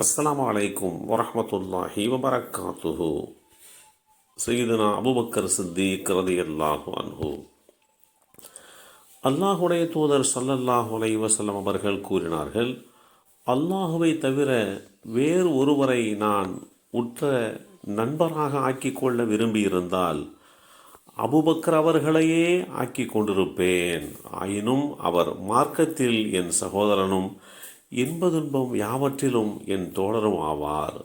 அஸ்லாம் அலைக்கும் வரமத்துல்லாஹி வபரக்காத்துஹு சையதுனா அபுபக்கர் சித்திக் ரதியல்லாஹு அன்ஹு. அல்லாஹுடைய தூதர் சல்லல்லாஹு அலைவசல்லம் அவர்கள் கூறினார்கள் அல்லாஹுவை தவிர வேறு ஒருவரை நான் உற்ற நண்பராக ஆக்கிக்கொள்ள விரும்பியிருந்தால் அபுபக்கர் அவர்களையே ஆக்கி கொண்டிருப்பேன். ஆயினும் அவர் மார்க்கத்தில் என் சகோதரனும் இன்ப துன்பம் யாவற்றிலும் என் தோழரும் ஆவார்.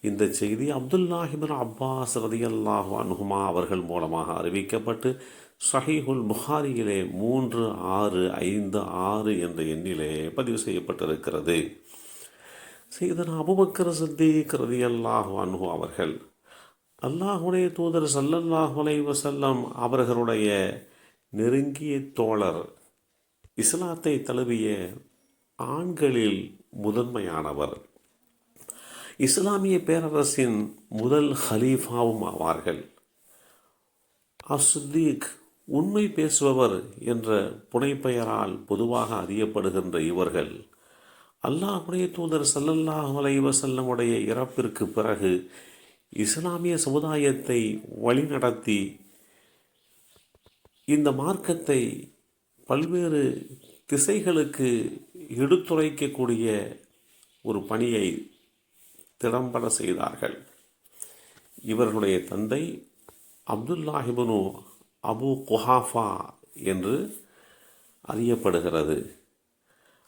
இந்த செய்தி அப்துல்லாஹிபின் அப்பாஸ் ரதியல்லாஹு அனுகுமா அவர்கள் மூலமாக அறிவிக்கப்பட்டு ஷஹீஹுல் புகாரியிலே மூன்று ஆறு ஐந்து ஆறு என்ற எண்ணிலே பதிவு செய்யப்பட்டிருக்கிறது. செய்தன அபுபக்கர் சித்திக் ரதியல்லாஹு அனுகு அவர்கள் அல்லாஹுடைய தூதர் சல்லல்லாஹு வசல்லம் அவர்களுடைய நெருங்கிய தோழர் இஸ்லாத்தை தழுவிய ஆண்களில் முதன்மையானவர். இஸ்லாமிய பேரரசின் முதல் ஹலீஃபாவும் ஆவார்கள். அஸ்தீக் உண்மை பேசுபவர் என்ற புனைப்பெயரால் பொதுவாக அறியப்படுகின்ற இவர்கள் அல்லாஹுடைய தூதர் சல்லல்லாஹு அலைஹி இறப்பிற்கு பிறகு இஸ்லாமிய சமுதாயத்தை வழிநடத்தி இந்த மார்க்கத்தை பல்வேறு திசைகளுக்கு எடுத்துரைக்கக்கூடிய ஒரு பணியை திறம்பட செய்தார்கள். இவர்களுடைய தந்தை அப்துல்லாஹிபனு அபு குஹாஃபா என்று அறியப்படுகிறது.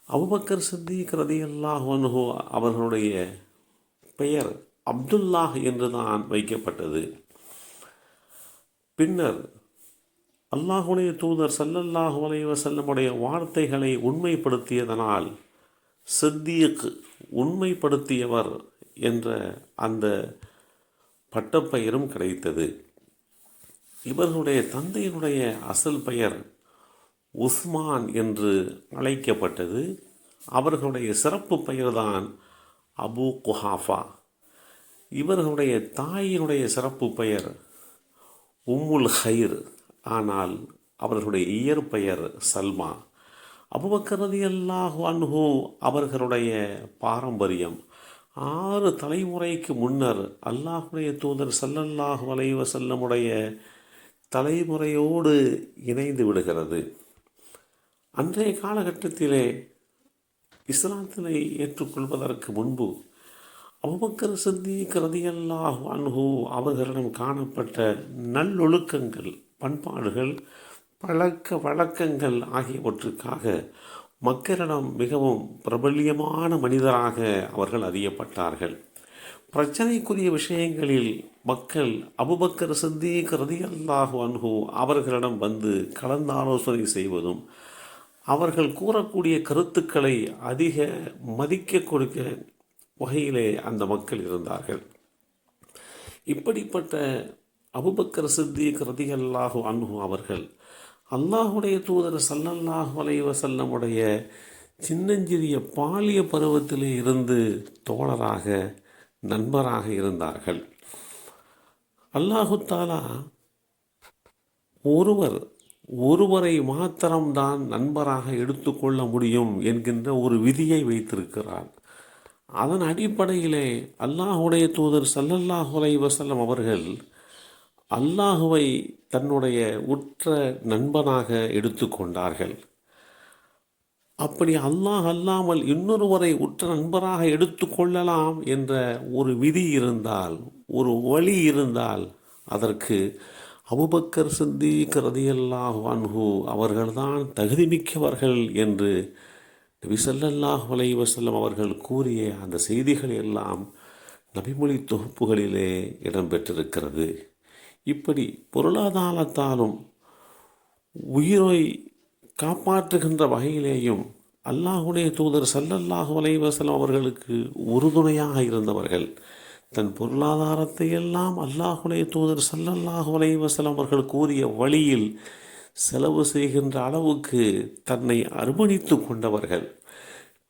அபுபக்கர் சித்திக் ரதியல்லாஹு அன்ஹு அவர்களுடைய பெயர் அப்துல்லாஹ் என்று தான் வைக்கப்பட்டது. பின்னர் அல்லாஹுடைய தூதர் சல்லல்லாஹு அலைஹி செல்லமுடைய வார்த்தைகளை உண்மைப்படுத்தியதனால் சித்தியக் உண்மைப்படுத்தியவர் என்ற அந்த பட்டப்பெயரும் கிடைத்தது. இவர்களுடைய தந்தையினுடைய அசல் பெயர் உஸ்மான் என்று அழைக்கப்பட்டது. அவர்களுடைய சிறப்பு பெயர்தான் அபு குஹாஃபா. இவர்களுடைய தாயினுடைய சிறப்பு பெயர் உம்முல் ஹைர். ஆனால் அவர்களுடைய இயற்பெயர் சல்மா. அபுபக்கரதி அல்லாஹு அன்ஹு அவர்களுடைய பாரம்பரியம். ஆறு தலைமுறைக்கு முன்னர் அல்லாஹுடைய தூதர் சல்லல்லாஹு வலைவ செல்லமுடைய தலைமுறையோடு இணைந்து விடுகிறது. அன்றைய காலகட்டத்திலே இஸ்லாத்தினை ஏற்றுக்கொள்வதற்கு முன்பு அபுபக்கர் சித்திக் ரதியல்லாஹு அன்ஹு அவர்களிடம் காணப்பட்ட நல்லொழுக்கங்கள் பண்பாடுகள் பழக்க வழக்கங்கள் ஆகியவற்றுக்காக மக்களிடம் மிகவும் பிரபல்யமான மனிதராக அவர்கள் அறியப்பட்டார்கள். பிரச்சனைக்குரிய விஷயங்களில் மக்கள் அபுபக்கர் சித்திக் ரதியல்லாஹு அன்ஹு அவர்களிடம் வந்து கலந்தாலோசனை செய்வதும் அவர்கள் கூறக்கூடிய கருத்துக்களை அதிக மதிக்க கொடுக்க வகையிலே அந்த மக்கள் இருந்தார்கள். இப்படிப்பட்ட அபுபக்கர் சித்திக் ரதியல்லாஹு அன்ஹு அவர்கள் அல்லாஹுடைய தூதர் சல்லல்லாஹு அலைவசல்லமுடைய சின்னஞ்சிறிய பாலிய பருவத்திலே இருந்து தோழராக நண்பராக இருந்தார்கள். அல்லாஹு தாலா ஒருவர் ஒருவரை மாத்திரம்தான் நண்பராக எடுத்துக்கொள்ள முடியும் என்கின்ற ஒரு விதியை வைத்திருக்கிறார். அதன் அடிப்படையிலே அல்லாஹுடைய தூதர் சல்லல்லாஹு அலைஹி அவர்கள் அல்லாஹுவை தன்னுடைய உற்ற நண்பனாக எடுத்துக்கொண்டார்கள். அப்படி அல்லாஹ் அல்லாமல் இன்னொருவரை உற்ற நண்பராக எடுத்துக்கொள்ளலாம் என்ற ஒரு விதி இருந்தால் ஒரு வழி இருந்தால் அதற்கு அபுபக்கர் சித்திக் ரதியல்லாஹ் அன்ஹு அவர்கள்தான் தகுதிமிக்கவர்கள் என்று விசல்லல்லாஹ் வலைவசல்லம் அவர்கள் கூறிய அந்த செய்திகள் எல்லாம் நபிமொழி தொகுப்புகளிலே இடம்பெற்றிருக்கிறது. இப்படி பொருளாதாரத்தாலும் உயிரை காப்பாற்றுகின்ற வகையிலேயும் அல்லாஹுடைய தூதர் சல்லல்லாஹு அலைஹி அவர்களுக்கு உறுதுணையாக இருந்தவர்கள் தன் பொருளாதாரத்தை எல்லாம் அல்லாஹுடைய தூதர் சல்லல்லாஹு அலைஹி அவர்கள் கூறிய வழியில் செலவு செய்கின்ற அளவுக்கு தன்னை அர்ப்பணித்து கொண்டவர்கள்.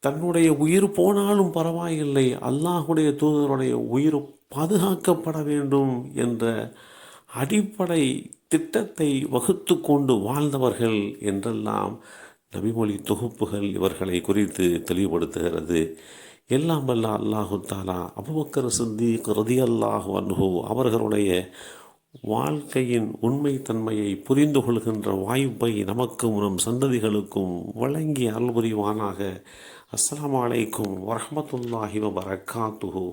தன்னுடைய உயிர் போனாலும் பரவாயில்லை அல்லாஹுடைய தூதருடைய உயிர் பாதுகாக்கப்பட வேண்டும் என்ற அடிப்படை திட்டத்தை வகுத்து கொண்டு வாழ்ந்தவர்கள் என்றெல்லாம் நபிமொழி தொகுப்புகள் இவர்களை குறித்து தெளிவுபடுத்துகிறது. எல்லாம் வல்ல அல்லாஹு தாலா அபுபக்கர் சித்திக் ரதி அல்லாஹு அன்ஹு அவர்களுடைய வாழ்க்கையின் உண்மைத்தன்மையை புரிந்து கொள்கின்ற வாய்ப்பை நமக்கும் நம் சந்ததிகளுக்கும் வழங்கி அருள் புரிவானாக. அஸ்லாம் வலைக்கும் வரமத்துல்லாஹி வபரகாத்துஹு